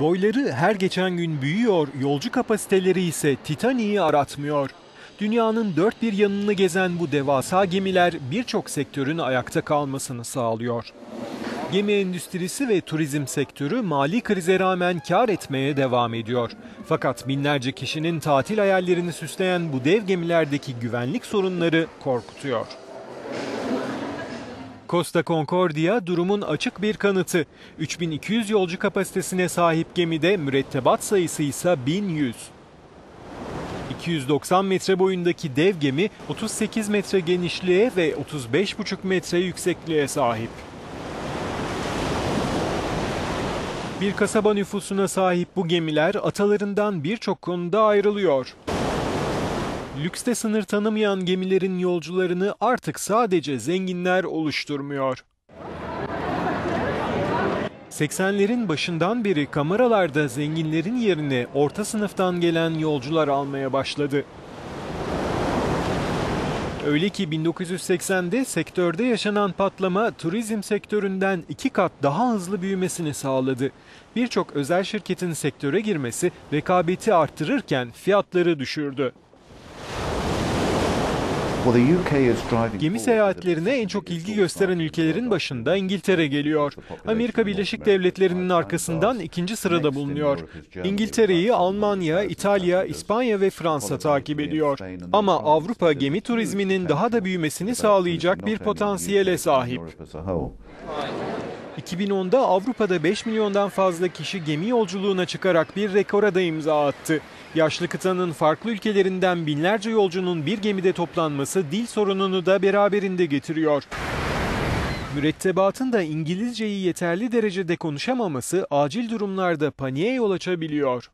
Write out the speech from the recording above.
Boyları her geçen gün büyüyor, yolcu kapasiteleri ise Titanic'i aratmıyor. Dünyanın dört bir yanını gezen bu devasa gemiler birçok sektörün ayakta kalmasını sağlıyor. Gemi endüstrisi ve turizm sektörü mali krize rağmen kar etmeye devam ediyor. Fakat binlerce kişinin tatil hayallerini süsleyen bu dev gemilerdeki güvenlik sorunları korkutuyor. Costa Concordia durumun açık bir kanıtı. 3200 yolcu kapasitesine sahip gemide mürettebat sayısı ise 1100. 290 metre boyundaki dev gemi 38 metre genişliğe ve 35,5 metre yüksekliğe sahip. Bir kasaba nüfusuna sahip bu gemiler atalarından birçok konuda ayrılıyor. Lükste sınır tanımayan gemilerin yolcularını artık sadece zenginler oluşturmuyor. 80'lerin başından beri kameralarda zenginlerin yerine orta sınıftan gelen yolcular almaya başladı. Öyle ki 1980'de sektörde yaşanan patlama turizm sektöründen iki kat daha hızlı büyümesini sağladı. Birçok özel şirketin sektöre girmesi rekabeti arttırırken fiyatları düşürdü. Gemi seyahatlerine en çok ilgi gösteren ülkelerin başında İngiltere geliyor. Amerika Birleşik Devletleri'nin arkasından ikinci sırada bulunuyor. İngiltere'yi Almanya, İtalya, İspanya ve Fransa takip ediyor. Ama Avrupa gemi turizminin daha da büyümesini sağlayacak bir potansiyele sahip. 2010'da Avrupa'da 5 milyondan fazla kişi gemi yolculuğuna çıkarak bir rekora da imza attı. Yaşlı kıtanın farklı ülkelerinden binlerce yolcunun bir gemide toplanması dil sorununu da beraberinde getiriyor. Mürettebatın da İngilizceyi yeterli derecede konuşamaması acil durumlarda paniğe yol açabiliyor.